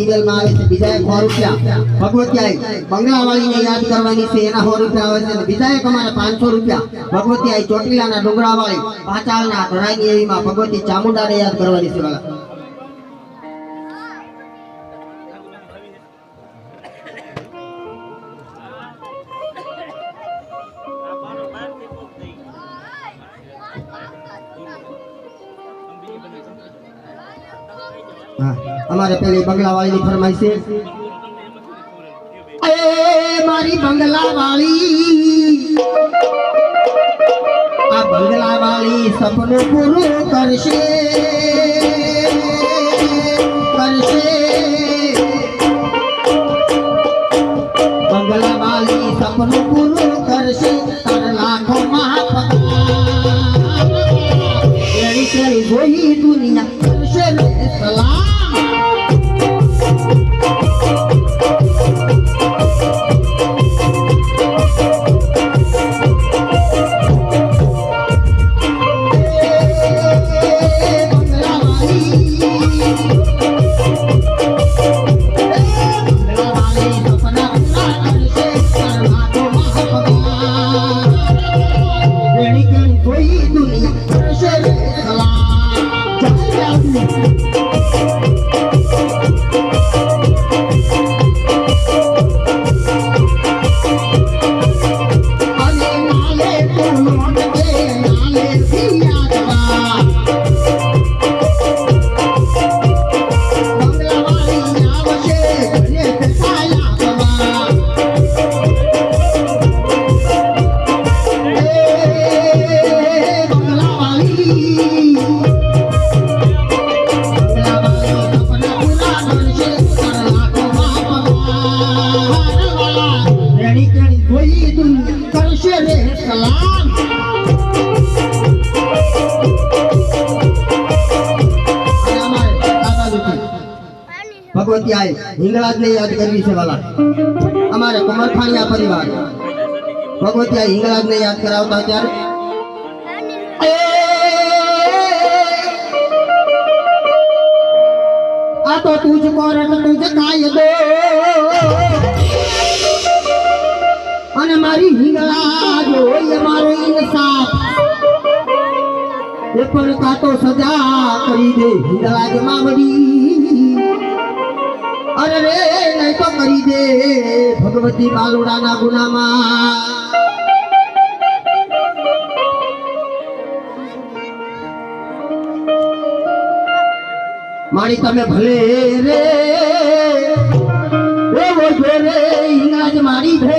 નિગલમાં આવે છે બીજા એક સો રૂપિયા. ભગવતી બંગલાવાળીને યાદ કરવાની છે, એના સો રૂપિયા આવે છે અને અમારે પાંચસો રૂપિયા. ભગવતી આઈ ચોટીલાના ડુંગરાવાળી એવીમાં ભગવતી ચામુંડાને યાદ કરવાની છે અમારે પેલી બંગલાવાળીની ફરમાઈશ એ મારી બંગલાવાળી, આ બંગલાવાળી સપનું પૂરું કરશે કરશે. બંગલાવાળી સપનું પૂરું કરશે, તર લાખો જોઈ દુનિયા. ભગવતી આઈ હિંગળાજ ને યાદ કરવી છે વાલા. અમારે કમરખાણીયા પરિવાર. ભગવતી આઈ હિંગળાજ ને યાદ કરાવતા ત્યારે. આ તો તુજ કોરટ, તુજ કાયદો. અને મારી હિંગળા જોઈએ મારો ઇન્સાફ. એ પણ કાતો સજા કરી દે. હિંગળાજ મામડી અરે નહીં તો કરી દે ભગવતી બાલુડાના ગુનામાં. માણી તમે ભલે રે. એવો જો રે ઇંગ્રજ મારી ભે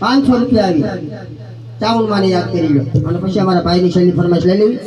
પાંચસો રૂપિયા આવી. ચાવણ માને યાદ કરી લો. અને પછી અમારા ભાઈની શૈલી ફરમાઈશ લઈ લેવી.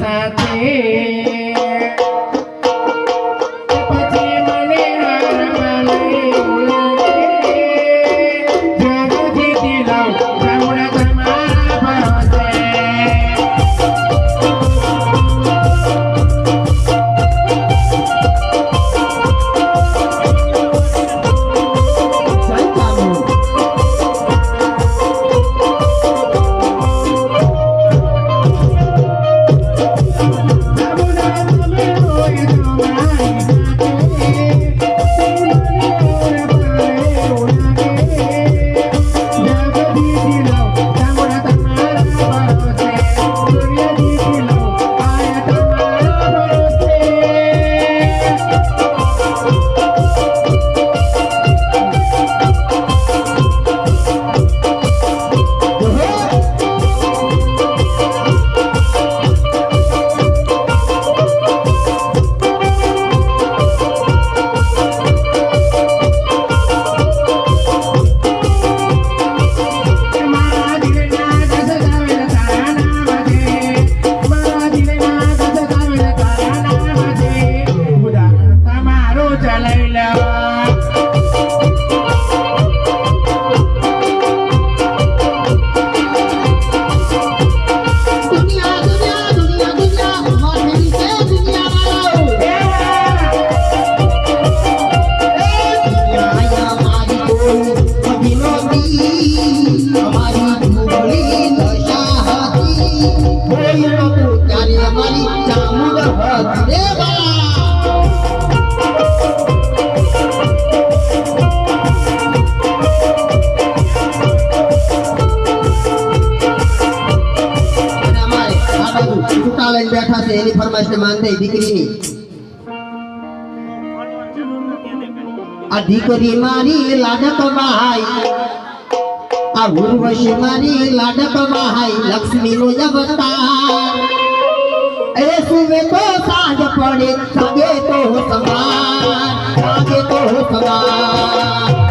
সাথে માંગે દીકરી, આ દીકરી મારી લાડક ભાઈ, આ ઉર્વશી મારી લાડક ભાઈ લક્ષ્મી નો અવતાર. એ સુવે તો સાજ પડે સાગે તો સમાર સાગે તો સમાર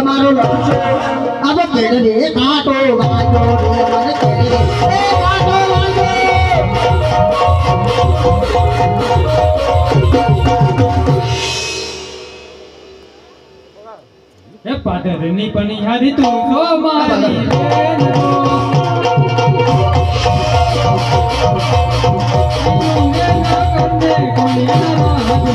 મારો લખશે અબ કેડે કાટો વાજો રે મન એ કાટો વાજો હે પાદરની પનિહારી તું તો મારી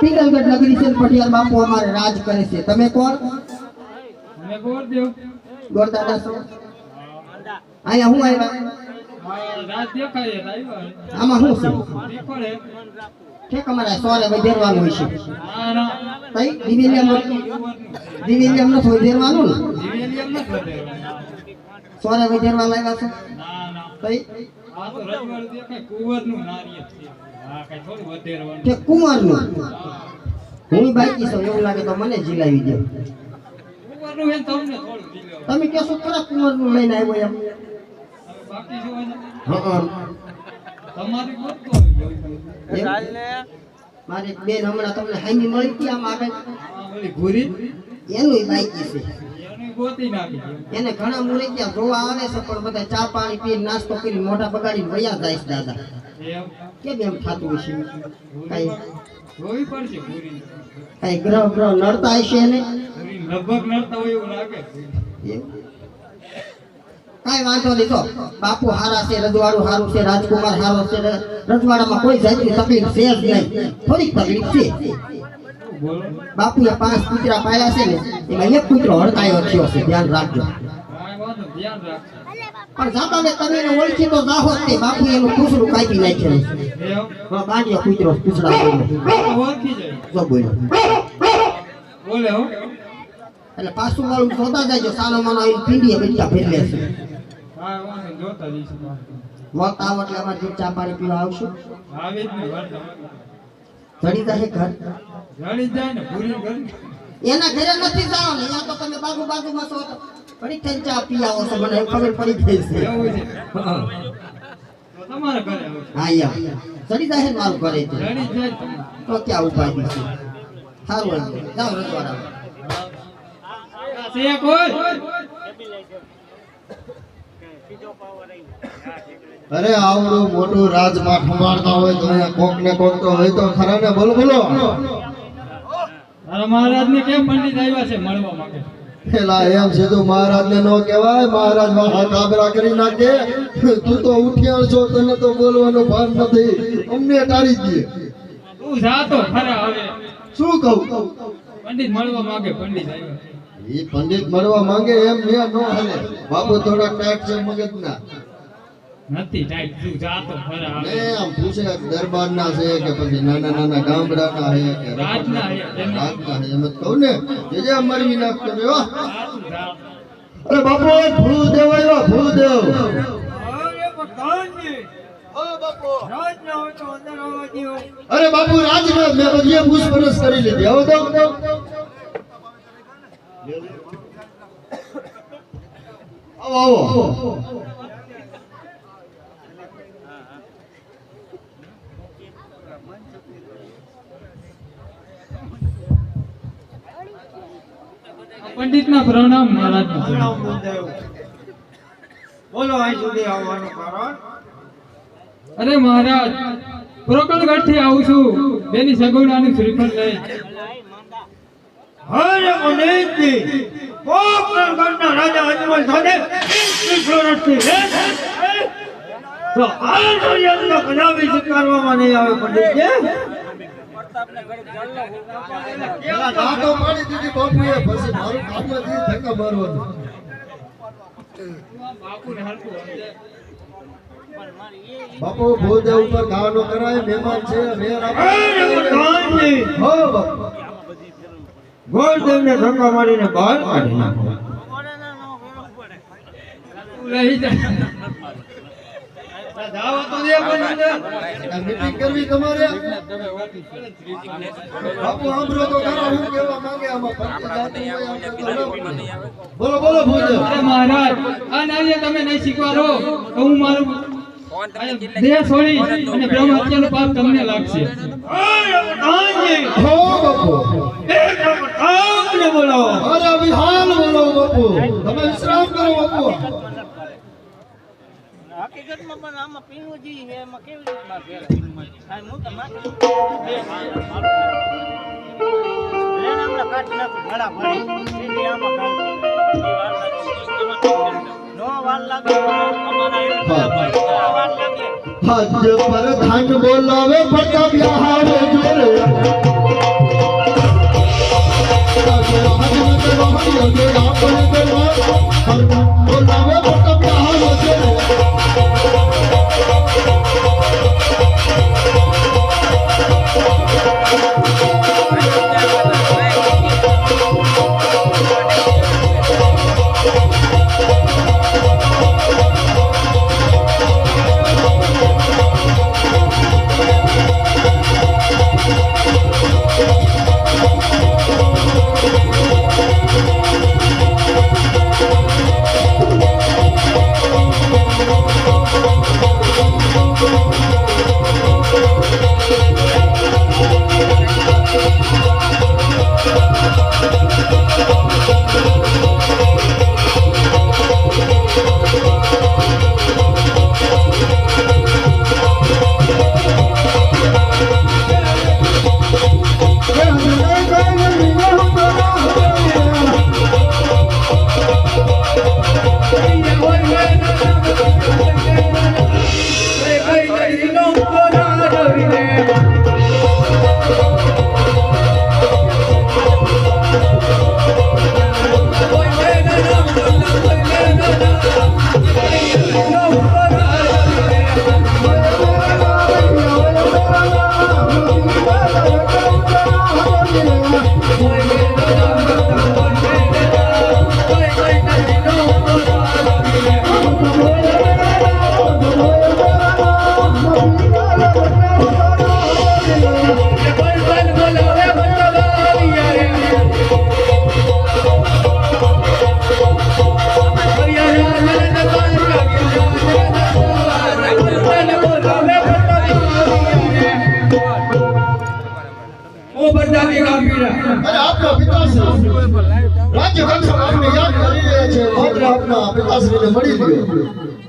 પિંગલગઢ નગરી છે પટિયાલ બાપુ અમારે રાજ કરે છે. તમે કોણ. ગોરદાદા છો. અહીંયા હું આવ્યા? દેખાય એટલે આવ્યો. આમાં શું છે. ઠેક અમારે સોરે વધેરવાનું હોય છે ના, ના. તઈ દિવેલિયમ દિવેલિયમ વધેરવાનું ને વધારવાનું. સોરે વધેરવા લાવ્યા છે ના, કે નારિયેળ છે. હા, કાંઈ બાકી છું એવું લાગે તો મને જીલાવી દો ને. તમે કહેશો ખરા કુમારનું લઈને આવ્યો એમ ને? હા મારી બેન હમણાં તમને હાઈની મળી હતી આમ આગળ. ભૂરી? એનું બાઈકી છે. એની ગોતી નાખી દે. એને ઘણા મુરી ત્યાં જોવા આવે છે પણ બધા ચા પાણી પી નાસ્તો કરી મોઢા બગાડી વયા જાય છે દાદા. કેમ એમ થતું હશે? કઈ જોવી પડશે કઈ ગ્રહ ગ્રહ નડતા હશે એને? લગભગ નડતા હોય એવું લાગે એમ? કાંઈ વાંધો નહીં. તો બાપુ હારા છે રજવાડું હારું છે રાજકુમાર હારો છે રજવાડામાં કોઈ જાતની તકલીફ છે જ નહીં. થોડીક તકલીફ છે. બાપુએ પાંચ કૂતરા પાયા છે ને એમાં એક કૂતરો હડકાયો થયો છે. ધ્યાન રાખજો. પણ જાતા ને તમે એને ઓળખી તો જાહો જ નહીં બાપુ એનું પૂછડું કાપી નાખે હા બાંધ્યો કૂતરો ઓળખી જાય જો બોલ્યો. બોલે એટલે પાછું વાળું શોધા જાય સાનો માનો એ પીંડીએ બેઠા ફેરવે લેશે હા વાંધો જોતા ચા પાણી પીવા આવશું? આવે જ ઘર. જડી એના ઘરે નથી જાઓ ને તો તમે બાજુ બાજુમાં ચા પી આવો મને ખબર પડી ગઈ હા, યા. ને મારું ઘરે તો જડી ક્યાં ઉપાય સારું જાઓ અરે આવડું મોટું રાજમાં ઠમાડતા હોય તો અહીંયા કોક ને કોક તો હોય તો ખરા ને? બોલો બોલો. મહારાજ ને કેમ પંડિત આવ્યા છે મળવા માટે? પેલા એમ સીધું મહારાજ ને નો કહેવાય. મહારાજ વાળા કાબરા કરી નાખે. તું તો ઉઠિયાળ છો તને તો બોલવાનો ભાન નથી. અમને ટાળી દે. તું જાતો ખરા હવે. શું કહું? પંડિત મળવા માંગે પંડિત આવ્યા. એ પંડિત મળવા માંગે એમ ને નો હાલે. બાપુ થોડા ટાઈટ છે મગજ ના નથી ટાઈટ તું જાતો ખરા ને હવે આમ પૂછે દરબાર ના છે કે પછી નાના નાના ગામડાના છે કે રાજના છે. રાજના છે એમ જ કહું ને. જે જે મરવી નાખતો ને હો. અરે બાપુ ભૂદેવ આવ્યો ભૂદેવ. અરે બાપુ. રાજ મેં બધી પૂછપરછ કરી લીધી. આવો તો આવો આવો. પંડિત ના પ્રણામ મહારાજ બોલો અહીં સુધી આવવાનું કારણ અરે મહારાજ પ્રોકણગઢથી આવું છું. બેની સગવડાનું શ્રીફળ લઈ. હરે મનેજી કોકણ રાજા અજમલ સાથે ઇન્સ્ટિટ્યુટથી હે તો આ કદાપી સ્વીકારવામાં નહીં આવે. બાપુ ભૂદેવ ઉપર ગાવાનો કરાય મહેમાન છે હો બાપુ. ગોળદેવને ધક્કા મારીને બહાર કાઢી નાખો. બોલો બોલો મહારાજ આ તમે નહીં શીખવાડો તો હું મારું દેહ છોડી અને બ્રહ્મ પાપ તમને લાગશે. હો બાપુ. એક પ્રતાપને બોલાવો અરે વિહાલ બોલો બાપુ. તમે વિશ્રામ કરો બાપુ. હકીકતમાં પણ આમાં પીણું જી છે એમાં કેવી રીતના ફેર આ હું તો હમણાં કાઢી નાખું ઘડા ભરી. સીધી આમાં કાઢી. હજ પર ધન બોલાવે ફટા બિહાર જોરે. Thank you. અરે આપના પિતાશ્રી. રાજ્ય કક્ષામાં આપને યાદ કરી રહ્યા છે માત્ર આપના પિતાશ્રીને મળી લ્યો